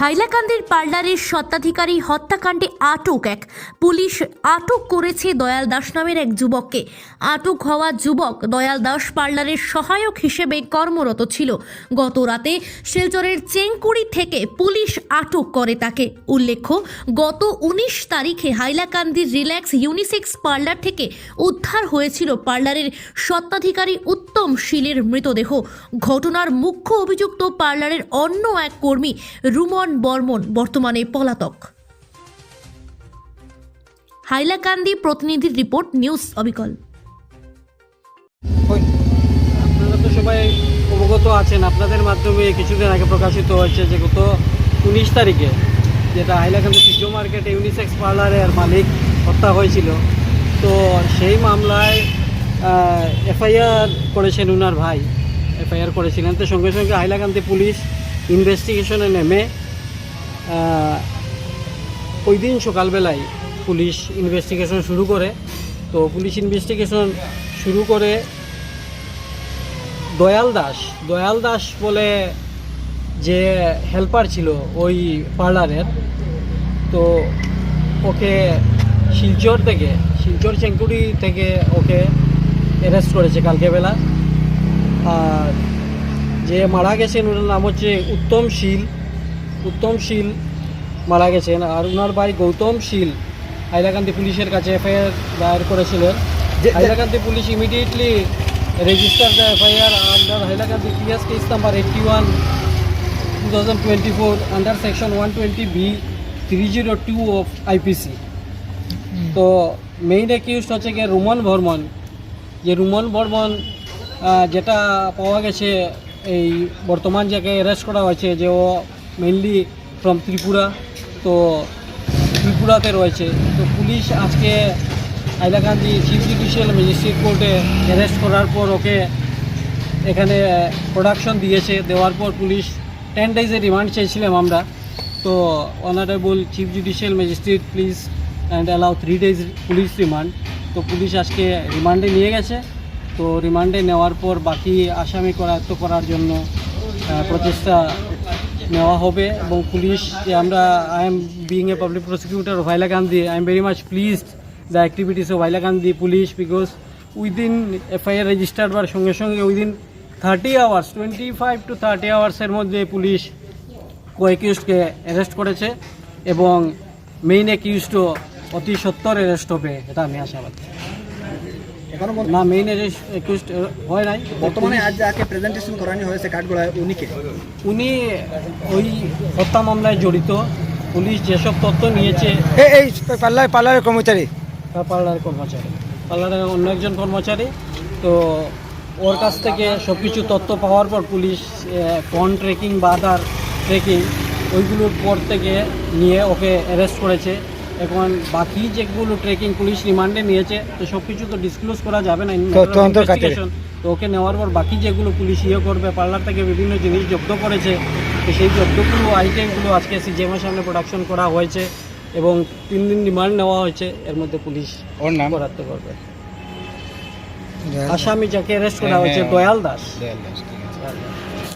হাইলাকান্দির পার্লারের স্বত্বাধিকারী হত্যাকাণ্ডে আটক এক পুলিশ আটক করেছে দয়াল দাস নামের এক যুবককে। আটক হওয়া যুবক দয়াল দাস পার্লারের সহায়ক হিসেবে কর্মরত ছিল। গত রাতে শিলচরের চেংকুড়ি থেকে পুলিশ আটক করে তাকে। উল্লেখ্য, গত উনিশ তারিখে হাইলাকান্দির রিল্যাক্স ইউনিসেক্স পার্লার থেকে উদ্ধার হয়েছিল পার্লারের স্বত্বাধিকারী উত্তম শীলের মৃতদেহ। ঘটনার মুখ্য অভিযুক্ত পার্লারের অন্য এক কর্মী রুমন বর্মন, বর্তমানে পলাতক। হাইলাকান্দি প্রতিনিধির রিপোর্ট, নিউজ অবিকল। আপনারা তো সবাই অবগত আছেন। আপনাদের মাধ্যমে কিছুদিন আগে প্রকাশিত হয়েছে যে গত উনিশ তারিখে যেটা হাইলাকান্দি সূর্য মার্কেটে ইউনিসেক্স পার্লারের মালিক হত্যা হয়েছিল। তো সেই মামলায় এফআইআর করেছেন উনার ভাই। এফআইআর করেছিলেন। তো সঙ্গে সঙ্গে হাইলাকান্দি পুলিশ ইনভেস্টিগেশনে নেমে ওই দিন সকালবেলায় পুলিশ ইনভেস্টিগেশন শুরু করে। তো পুলিশ ইনভেস্টিগেশন শুরু করে দয়াল দাস। দয়াল দাস বলে যে হেল্পার ছিল ওই পার্লারের তো ওকে শিলচর থেকে, শিলচর চেঙ্কুড়ি থেকে ওকে অ্যারেস্ট করেছে কালকে বেলা। আর যে মারা গেছেন, ওনার নাম হচ্ছে উত্তম শীল। উত্তম শীল মারা গেছেন আর ওনার ভাই গৌতম শীল হাইলাকান্দি পুলিশের কাছে এফআইআর দায়ের করেছিলেন। Hailakandi police immediately register the FIR under Hailakandi PS case number eighty one two thousand twenty four under section one twenty B three zero two of IPC তো মেইন অ্যাকিউজড হচ্ছে গিয়ে রুমন বর্মন। যে রুমন বর্মন যেটা পাওয়া গেছে এই বর্তমান জায়গায় অ্যারেস্ট করা হয়েছে যে ও মেইনলি ফ্রম ত্রিপুরা তো ত্রিপুরাতে রয়েছে। তো পুলিশ আজকে হাইলাকান্দি চিফ জুডিশিয়াল ম্যাজিস্ট্রেট কোর্টে অ্যারেস্ট করার পর ওকে এখানে প্রোডাকশন দিয়েছে। দেওয়ার পর পুলিশ টেন ডেজের রিমান্ড চেয়েছিলাম আমরা। তো honourable chief judicial magistrate please and allow three days police remand তো পুলিশ আজকে রিমান্ডে নিয়ে গেছে। তো রিমান্ডে নেওয়ার পর বাকি আসামি করায়ত্ত করার জন্য প্রচেষ্টা নেওয়া হবে এবং পুলিশ আমরা I am being a public prosecutor of Hailakandi I am very much pleased the activities of Hailakandi police because within FIR register হওয়ার সঙ্গে সঙ্গে within thirty hours twenty five to thirty আওয়ার্সের মধ্যে পুলিশ কো অ্যাকিউজকে arrest করেছে এবং main অ্যাকিউজও অতি সত্তর arrest হবে, এটা আমি আশাবাদী। না মেইন অ্যাকিউজ হয় নাই। বর্তমানে আজ যাকে প্রেজেন্টেশন করানো হয়েছে কাঠগোড়ায় উনিকে? উনি ওই হত্যা মামলায় জড়িত। পুলিশ যেসব তথ্য নিয়েছে এই এই পার্লার পার্লারের কর্মচারী। পার্লারের কর্মচারী। পার্লারের অন্য একজন কর্মচারী। তো ওর কাছ থেকে সব কিছু তথ্য পাওয়ার পর পুলিশ ফোন ট্রেকিং বা আদার ট্রেকিং ওইগুলোর পর থেকে নিয়ে ওকে অ্যারেস্ট করেছে। এখন বাকি যেগুলো ট্রেকিং পুলিশ রিমান্ডে নিয়েছে তো সব কিছু তো ডিসক্লোজ করা যাবে না। তো ওকে নেওয়ার পর বাকি যেগুলো পুলিশ ইয়ে করবে পার্লার থেকে বিভিন্ন জিনিস জব্দ করেছে তো সেই জব্দগুলো আইটেমগুলো আজকে সিজিএমের সামনে প্রোডাকশন করা হয়েছে এবং তিন দিন রিমান্ড নেওয়া হয়েছে এর মধ্যে পুলিশ ওর নাম? করাতে পারবে আসামি যাকে অ্যারেস্ট করা হয়েছে দয়াল দাস।